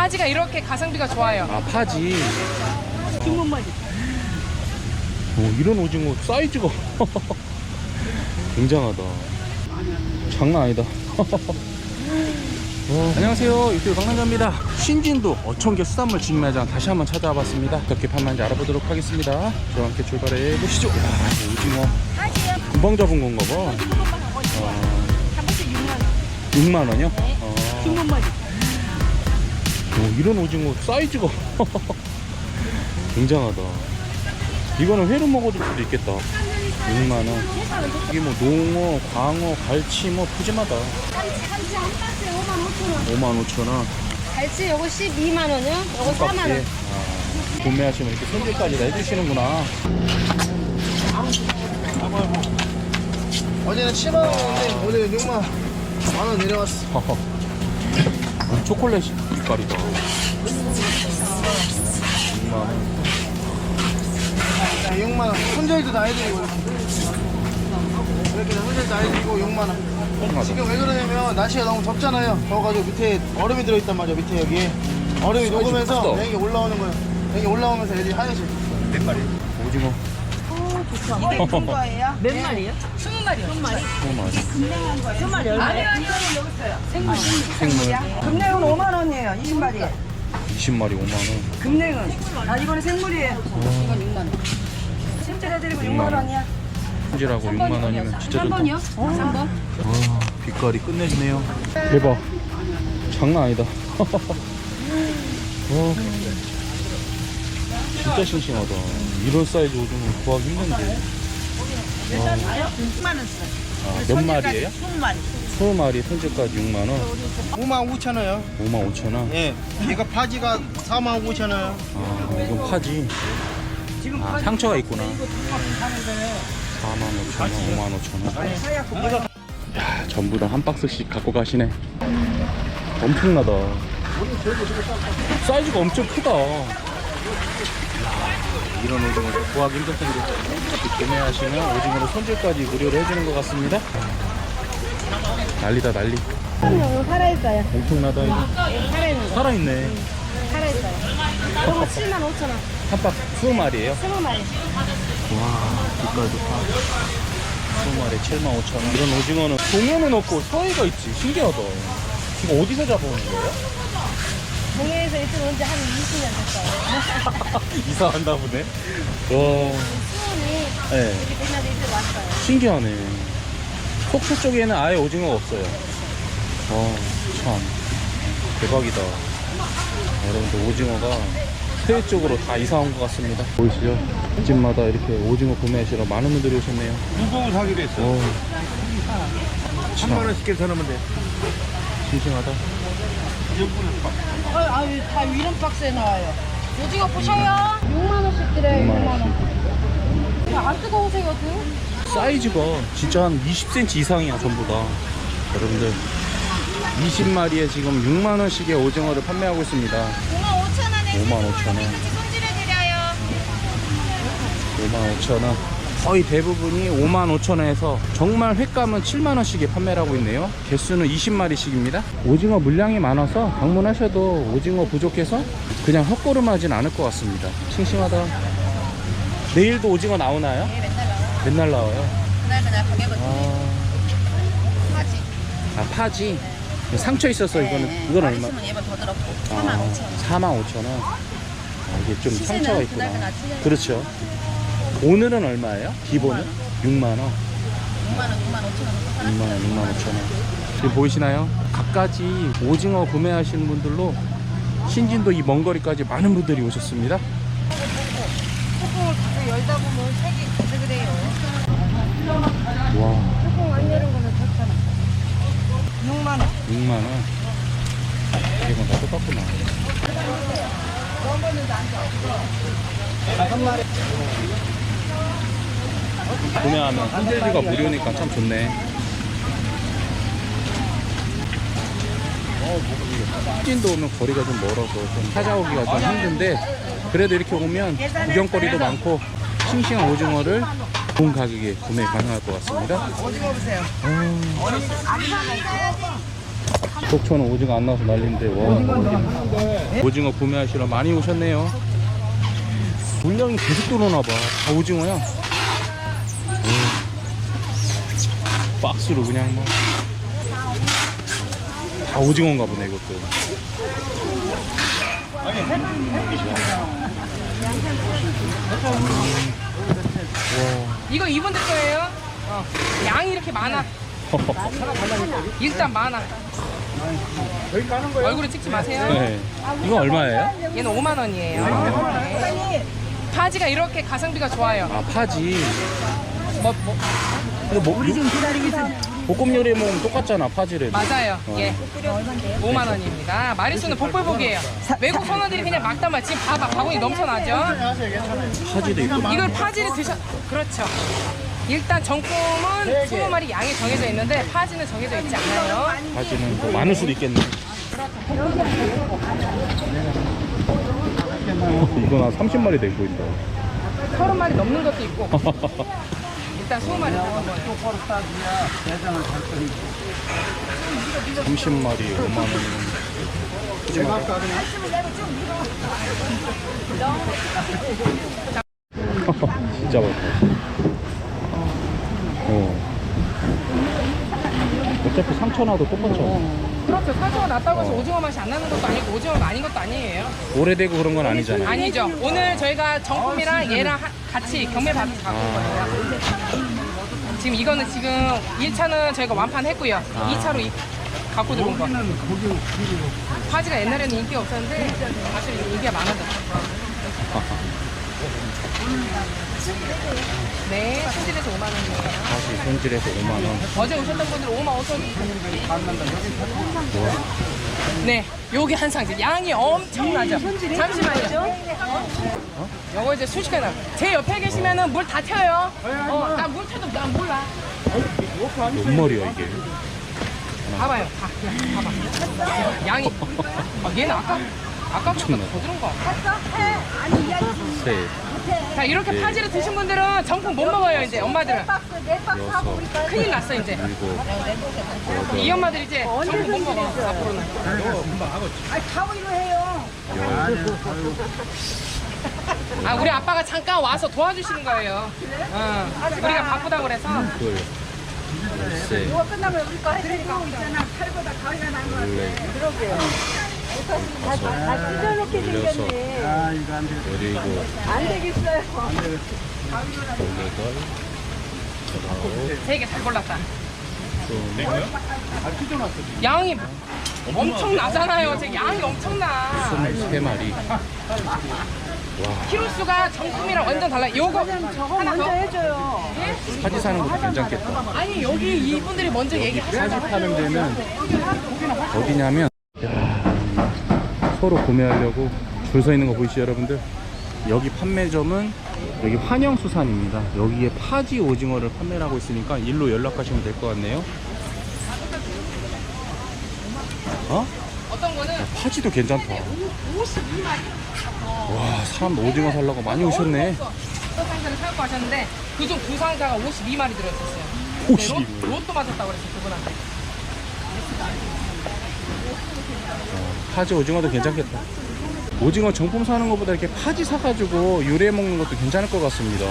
바지가 이렇게 가성비가 좋아요. 아 파지. 중문머리. 오, 이런 오징어 사이즈가 굉장하다. 장난 아니다. 와, 안녕하세요. 유튜브 강남자입니다. 신진도 어촌계 수산물 직매장 다시 한번 찾아와봤습니다. 어떻게 판매하는지 알아보도록 하겠습니다. 저와 함께 출발해 보시죠. 야, 오징어 금방 잡은 건가 봐. 어, 한 번씩 6만 원. 6만 원이요? 어, 중문머리. 오, 이런 오징어 사이즈가 굉장하다. 이거는 회로 먹어줄 수도 있겠다. 6만 원. 이게 뭐 농어, 광어, 갈치 뭐 푸짐하다. 한치 한치 한 박스에 5만 5천 원. 5만 5천 원. 갈치 요거 12만 원이요. 요거 4만 원. 아, 구매하시면 이렇게 손질까지 다 해주시는구나. 어제는 7만 원인데 오늘 6만 만원 내려왔어. 어, 초콜릿 빛깔이다. 6만 원. 6만 원. 손절도 다 해드리고 이렇게. 손절 다 해드리고 6만 원. 지금 왜 그러냐면 날씨가 너무 덥잖아요. 더워가지고 밑에 얼음이 들어있단 말이야. 밑에 여기에 얼음이 녹으면서 크다. 여기 올라오는 거예요. 여기 올라오면서 애들이 하얘져. 오징어. 이게 큰 거예요? 몇 마리요? 20마리요. 20마리. 5만 20마리 얼마예요? 아니요, 아니요, 여기 있어요. 생물. 금냉은 5만 원이에요. 20마리. 20마리 5만 원. 금냉은. 아, 이거는 생물이에요. 이건 6만 원. 손질해드리고 6만 원이야. 손질하고 6만 원이면 진짜 좋다. 3번이요? 3번? 와, 빛깔이 끝내주네요. 대박. 장난 아니다. 와, 진짜 싱싱하다. 이런 사이즈 오징어 구하기 힘든데. 6만 원 써. 아, 몇 마리예요? 20마리. 20마리 손질까지 6만 원, 5만 5천 원요. 5만 5천 원. 예. 이거 바지가 4만 5천 원. 아, 이건 파지. 아, 상처가 있구나. 4만 5천 원, 5만 5천 원. 야, 전부 다 한 박스씩 갖고 가시네. 엄청나다. 사이즈가 엄청 크다. 이런 오징어 구하기 힘들 텐데 구매하시면 오징어로 손질까지 무료로 해주는 것 같습니다. 난리다 난리. 이거 살아있어요. 엄청나다 이거. 살아있는 거. 살아있네. 살아있어요. 요거 7만 5천 원. 한 박스 20마리예요? 20마리. 와, 빛깔 좋다. 20마리 7만 5천 원. 이런 오징어는 동해는 없고 서해가 있지. 신기하다. 이거 어디서 잡아오는 거예요? 동해에서 이쪽 온지 한 20년 됐어요. 이사한다 보네. 와, 수온이 네. 왔어요. 신기하네. 속초 쪽에는 아예 오징어가 없어요. 와, 참. 대박이다. 여러분들 오징어가 서해 쪽으로 다 이사 온 것 같습니다. 보이시죠? 집마다 이렇게 오징어 구매하시러 많은 분들이 오셨네요. 무공을 사기로 했어. 오, 3만 원씩 사놓으면 돼. 싱싱하다. 아유, 다 이런 박스에 나와요. 오징어 보셔요. 6만 원씩 드려요. 6만 6만 원. 안 뜨거우세요, 등? 사이즈가 진짜 한 20cm 이상이야 전부 다 여러분들 20마리에 지금 6만 원씩의 오징어를 판매하고 있습니다 5만 5천 원에 5만 5천 원 손질해 드려요. 5만 5천 원 거의 대부분이 5만 5천원에서 정말 횟감은 7만원씩에 판매를 하고 있네요 개수는 20마리씩입니다 오징어 물량이 많아서 방문하셔도 오징어 부족해서 그냥 헛걸음하진 않을 것 같습니다 싱싱하다 내일도 오징어 나오나요? 네, 맨날 나와요. 맨날 나와요 그날 그날 가격은 아... 하지. 아 파지 상처 있어서 이거는 이건 얼마? 얘만 더 들었고. 아, 4만 5천 원. 아, 이게 좀 상처가 있구나. 그날 그날 틀려요. 그렇죠. 오늘은 얼마예요? 기본은? 6만 원. 6만 원, 6만 5천 원. 6만 원, 6만 5천 원. 지금 보이시나요? 각가지 오징어 구매하시는 분들로 신진도 이 먼 거리까지 많은 분들이 오셨습니다. 뚜껑을 자꾸 열다 보면 색이 가서 그래요. 와, 뚜껑 안 열은 거는 좋잖아. 6만 원. 6만 원. 이건 다 똑같구나. 구매하면 손질비가 무료니까 참 좋네. 신진도 오면 거리가 좀 멀어서 좀 찾아오기가 좀 힘든데 그래도 이렇게 오면 구경거리도 많고 싱싱한 오징어를 좋은 가격에 구매 가능할 것 같습니다. 오징어 보세요. 음. 속초는 오징어 안 나와서 난리인데 와 오징어 구매하시러 많이 오셨네요 물량이 계속 들어오나 봐 다 오징어야 음. 박스로 그냥 뭐 다 오징어인가 보네 이것도 이거 이분들 거예요. 어. 양이 이렇게 많아. 일단 많아. 얼굴에 찍지 마세요. 네. 이거 얼마예요? 얘는 5만 원이에요. 네. 파지가 이렇게 가성비가 좋아요. 아 파지 뭐, 뭐, 근데 뭐, 우리 지금 기다리고 있어 볶음 요리에 먹으면 똑같잖아 파지를 맞아요. 예. 5만 원입니다. 마리수는 복불복이에요. 외국 선원들이 그냥 막 담아. 지금 봐봐. 바구니 넘쳐나죠? 파지도 있고 이걸 파지를 드셔. 그렇죠. 일단 정품은 20마리 양이 정해져 있는데 파지는 정해져 있지 않아요. 파지는 뭐 많을 수도 있겠네 이거 나 30마리 데리고 있다 30마리 넘는 것도 있고 일단 20마리 넘은 거예요. 30마리 5만 원 진짜 많다 어. 어차피 상처나도 똑같잖아 낮다고 해서 어. 오징어 맛이 안 나는 것도 아니고 오징어가 아닌 것도 아니에요. 오래되고 그런 건 아니잖아 아니죠. 오늘 저희가 정품이랑 얘랑 하- 같이 경매 받아서 갖고 온 거예요. 지금 이거는 지금 1차는 저희가 완판했고요. 아. 2차로 이, 갖고 들어온 거. 파지가 옛날에는 인기가 없었는데 사실 인기가 많아졌어요. 네, 손질해서 5만 원이에요. 다시 손질해서 5만 원 어제 오셨던 분들 5만 5천 원. 네, 요게 한 상지. 양이 엄청나죠? 잠시만요. 요거 이제 순식간에 나. 제 옆에 계시면은 물다 튀어요. 어, 나물 튀어도 난 몰라. 몇 마리야 이게 봐봐요. 봐, 그냥 봐봐. 양이. 아, 얘는 아까 아까보다 더 들은 거. 셋 자, 이렇게 네. 파지를 드신 분들은 정품 못 먹어요 이제 엄마들은. 큰일 났어 이제. 일곱 이 엄마들 이제 정품 못 먹어 앞으로는. 아 우리 아빠가 잠깐 와서 도와주시는 거예요. 어, 우리가 바쁘다고 그래서 둘 셋, 이거 끝나면 우리 거 해드리고 있잖아. 팔보다 가위가 나는 거. 넷, 다 찢어놓게 여섯, 생겼네. 일곱, 안 되겠어요. 열여덟, 아홉, 되게 잘 골랐다. 스물, 양이 엄청 나잖아요. 제 양이 엄청나. 스물세 마리. 키로 수가 정품이랑 완전 달라요. 요거 저거 하나 먼저 더. 해줘요. 파지 사는 것도 괜찮겠다. 아니 여기 이분들이 먼저 얘기하셨어요. 사지 파는 데는 어디냐면 서로 구매하려고 줄 서 있는 거 보이시죠 여러분들? 여기 판매점은 여기 환영수산입니다. 여기에 파지 오징어를 판매를 하고 있으니까 일로 연락하시면 될 것 같네요. 어? 어떤 거는 파지도 괜찮다. 와, 사람 오징어 살려고 많이 오셨네. 첫 상자를 사고 하셨는데 그중 두 상자가 52마리 들어있었어요. 52 로- 로또 맞았다고 그랬어요 그분한테. 파지 오징어도 괜찮겠다. 오징어 정품 사는 것보다 이렇게 파지 사가지고 요리해 먹는 것도 괜찮을 것 같습니다.